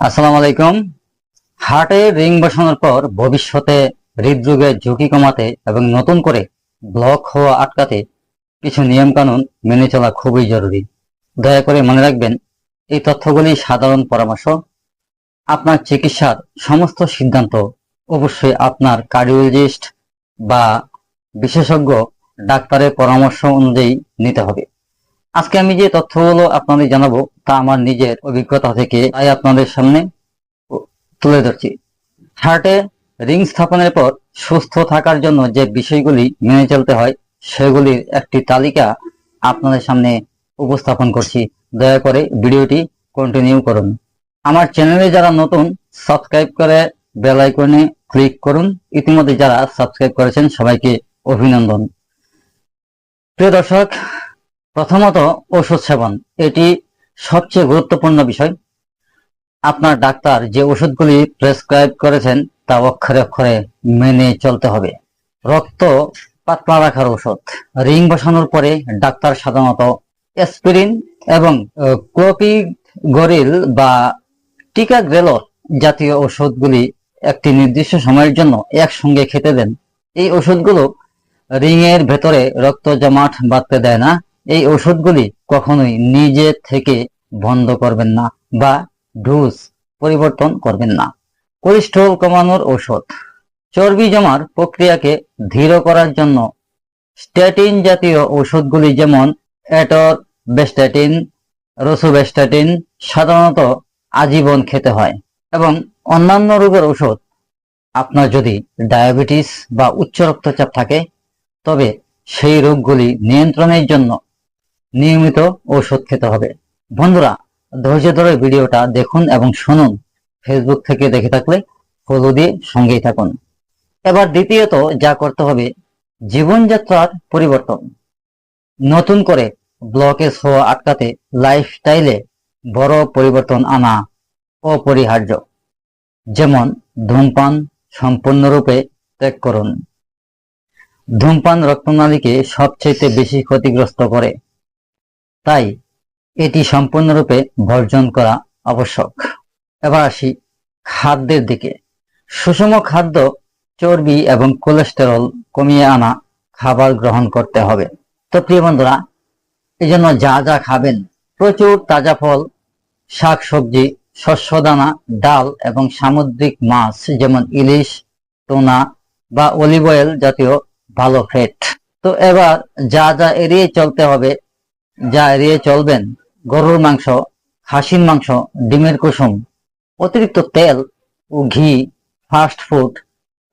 আসসালামু আলাইকুম। হার্টে রিং বসানোর পর ভবিষ্যতে হৃদরোগের ঝুঁকি কমাতে এবং নতুন করে ব্লক হওয়া আটকাতে কিছু নিয়ম কানুন মেনে চলা খুবই জরুরি। দয়া করে মনে রাখবেন, এই তথ্যগুলি সাধারণ পরামর্শ। আপনার চিকিৎসার সমস্ত সিদ্ধান্ত অবশ্যই আপনার কার্ডিওলজিস্ট বা বিশেষজ্ঞ ডাক্তারের পরামর্শ অনুযায়ী নিতে হবে। আজকে আমি যে তথ্যগুলো আপনাদের জানাব, তা আমার নিজের অভিজ্ঞতা থেকে তাই আপনাদের সামনে তুলে ধরছি। হার্টে রিং স্থাপনের পর সুস্থ থাকার জন্য যে বিষয়গুলি মেনে চলতে হয়, সেগুলির একটি তালিকা আপনাদের সামনে উপস্থাপন করছি। দয়া করে ভিডিওটি কন্টিনিউ করুন। আমার চ্যানেলে যারা নতুন সাবস্ক্রাইব করে বেল আইকনে ক্লিক করুন। ইতিমধ্যে যারা সাবস্ক্রাইব করেছেন, সবাইকে অভিনন্দন। প্রিয় দর্শক প্রথমত ওষুধ সেবন, এটি সবচেয়ে গুরুত্বপূর্ণ বিষয়। আপনার ডাক্তার যে ওষুধগুলি প্রেসক্রাইব করেছেন তা অক্ষরে অক্ষরে মেনে চলতে হবে। রক্ত পাতলা রাখার ওষুধ, রিং বসানোর পরে ডাক্তার সাধারণত অ্যাসপিরিন এবং ক্লোপিগরিল বা টিকাগ্রেলর জাতীয় ওষুধগুলি একটি নির্দিষ্ট সময়ের জন্য একসঙ্গে খেতে দেন। এই ওষুধগুলো রিং এর ভেতরে রক্ত জমাট বাঁধতে দেয় না এই ওষুধগুলি কখনোই নিজে থেকে বন্ধ করবেন না বা ডোজ পরিবর্তন করবেন না। কোলেস্ট্রল কমানোর ঔষধ। চর্বি জমার প্রক্রিয়াকে ধীর করার জন্য স্ট্যাটিন জাতীয় ওষুধগুলি যেমন অ্যাটরবেস্ট্যাটিন রোসোবেস্ট্যাটিন সাধারণত আজীবন খেতে হয় এবং অন্যান্য রোগের ওষুধ আপনার যদি ডায়াবেটিস বা উচ্চ রক্তচাপ থাকে, তবে সেই রোগগুলি নিয়ন্ত্রণের জন্য নিয়মিত ঔষধ খেতে হবে। বন্ধুরা, ধৈর্য ধরে ভিডিওটা দেখুন এবং শুনুন। ফেসবুক থেকে দেখে থাকলে ফলো দিয়ে সঙ্গেই থাকুন। এবার দ্বিতীয়ত যা করতে হবে, জীবনযাত্রার পরিবর্তন। নতুন করে ব্লকেজ হওয়া আটকাতে লাইফস্টাইলে বড় পরিবর্তন আনা অপরিহার্য। যেমন ধূমপান সম্পূর্ণরূপে ত্যাগ করুন। ধূমপান রক্তনালীকে সবচেয়ে বেশি ক্ষতিগ্রস্ত করে। তাই এটি সম্পূর্ণরূপে বর্জন করা আবশ্যক। এবার আসি খাদ্যের দিকে। সুষম খাদ্য, চর্বি এবং কোলেস্টেরল কমিয়ে আনা খাবার গ্রহণ করতে হবে। তো প্রিয় বন্ধুরা এই জন্য যা যা খাবেন, প্রচুর তাজা ফল শাক সবজি শস্য দানা ডাল এবং সামুদ্রিক মাছ যেমন ইলিশ, টোনা বা অলিভ অয়েল জাতীয় ভালো ফ্যাট তো এবার যা যা এড়িয়ে চলতে হবে যা এড়িয়ে চলবেন, গরুর মাংস, খাসির মাংস, ডিমের কুসুম, অতিরিক্ত তেল ও ঘি ফাস্ট ফুড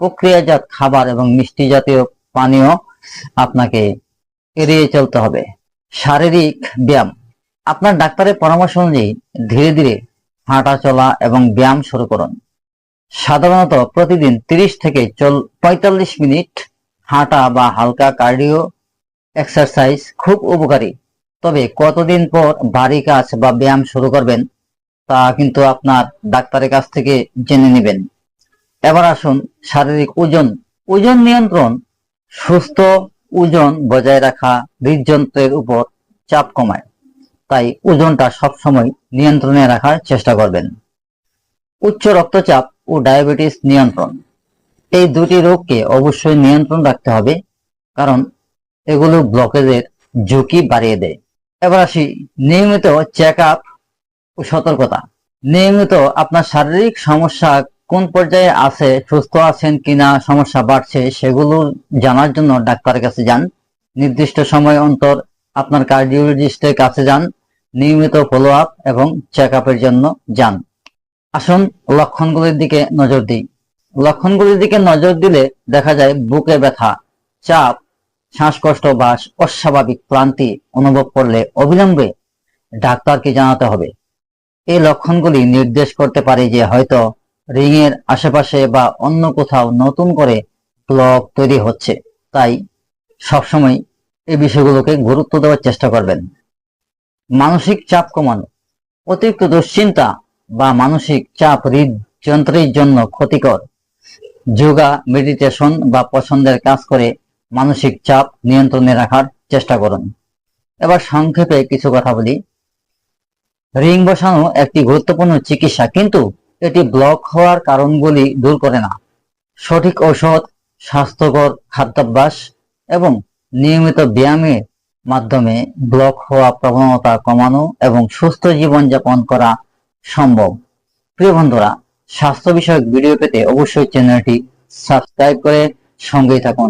প্রক্রিয়াজাত খাবার এবং মিষ্টি জাতীয় পানীয় আপনাকে এড়িয়ে চলতে হবে। শারীরিক ব্যায়াম। আপনার ডাক্তারের পরামর্শ অনুযায়ী ধীরে ধীরে হাঁটা চলা এবং ব্যায়াম শুরু করুন। সাধারণত প্রতিদিন 30 থেকে চল পঁয়তাল্লিশ মিনিট হাঁটা বা হালকা কার্ডিও এক্সারসাইজ খুব উপকারী। তবে কতদিন পর ভারী কাজ বা ব্যায়াম শুরু করবেন, তা কিন্তু আপনার ডাক্তারের কাছ থেকে জেনে নেবেন। এবার আসুন শারীরিক ওজন। ওজন নিয়ন্ত্রণ, সুস্থ ওজন বজায় রাখা হৃদযন্ত্রের উপর চাপ কমায়। তাই ওজনটা সবসময় নিয়ন্ত্রণে রাখার চেষ্টা করবেন। উচ্চ রক্তচাপ ও ডায়াবেটিস নিয়ন্ত্রণ। এই দুটি রোগকে অবশ্যই নিয়ন্ত্রণ রাখতে হবে, কারণ এগুলো ব্লকেজের ঝুঁকি বাড়িয়ে দেয়। এবার আসি নিয়মিত চেক আপ ও সতর্কতা। নিয়মিত আপনার শারীরিক সমস্যা কোন পর্যায়ে আছে, সুস্থ আছেন কিনা, সমস্যা বাড়ছে, সেগুলো জানার জন্য ডাক্তারের কাছে যান। নির্দিষ্ট সময় অন্তর আপনার কার্ডিওলজিস্টের কাছে যান। নিয়মিত ফলো আপ এবং চেক আপের জন্য যান। আসুন লক্ষণগুলির দিকে নজর দিই। লক্ষণগুলির দিকে নজর দিলে দেখা যায় বুকে ব্যথা, চাপ শ্বাসকষ্ট বা অস্বাভাবিক ক্লান্তি অনুভব করলে অবিলম্বে ডাক্তারকে জানাতে হবে। এই লক্ষণগুলি নির্দেশ করতে পারে যে হয়তো রিং এর আশেপাশে বা অন্য কোথাও নতুন করে ব্লক তৈরি হচ্ছে। তাই সবসময় এই বিষয়গুলোকে গুরুত্ব দেওয়ার চেষ্টা করবেন। মানসিক চাপ কমানো। অতিরিক্ত দুশ্চিন্তা বা মানসিক চাপ হৃদযন্ত্রের জন্য ক্ষতিকর। যোগা, মেডিটেশন বা পছন্দের কাজ করে মানসিক চাপ নিয়ন্ত্রণে রাখার চেষ্টা করুন। এবার সংক্ষেপে কিছু কথা বলি। রিং বসানো একটি গুরুত্বপূর্ণ চিকিৎসা, কিন্তু এটি ব্লক হওয়ার কারণগুলি দূর করে না। সঠিক ঔষধ, স্বাস্থ্যকর খাদ্যাভ্যাস এবং নিয়মিত ব্যায়ামের মাধ্যমে ব্লক হওয়া প্রবণতা কমানো এবং সুস্থ জীবনযাপন করা সম্ভব। প্রিয় বন্ধুরা, স্বাস্থ্য বিষয়ক ভিডিও পেতে অবশ্যই চ্যানেলটি সাবস্ক্রাইব করে সঙ্গেই থাকুন।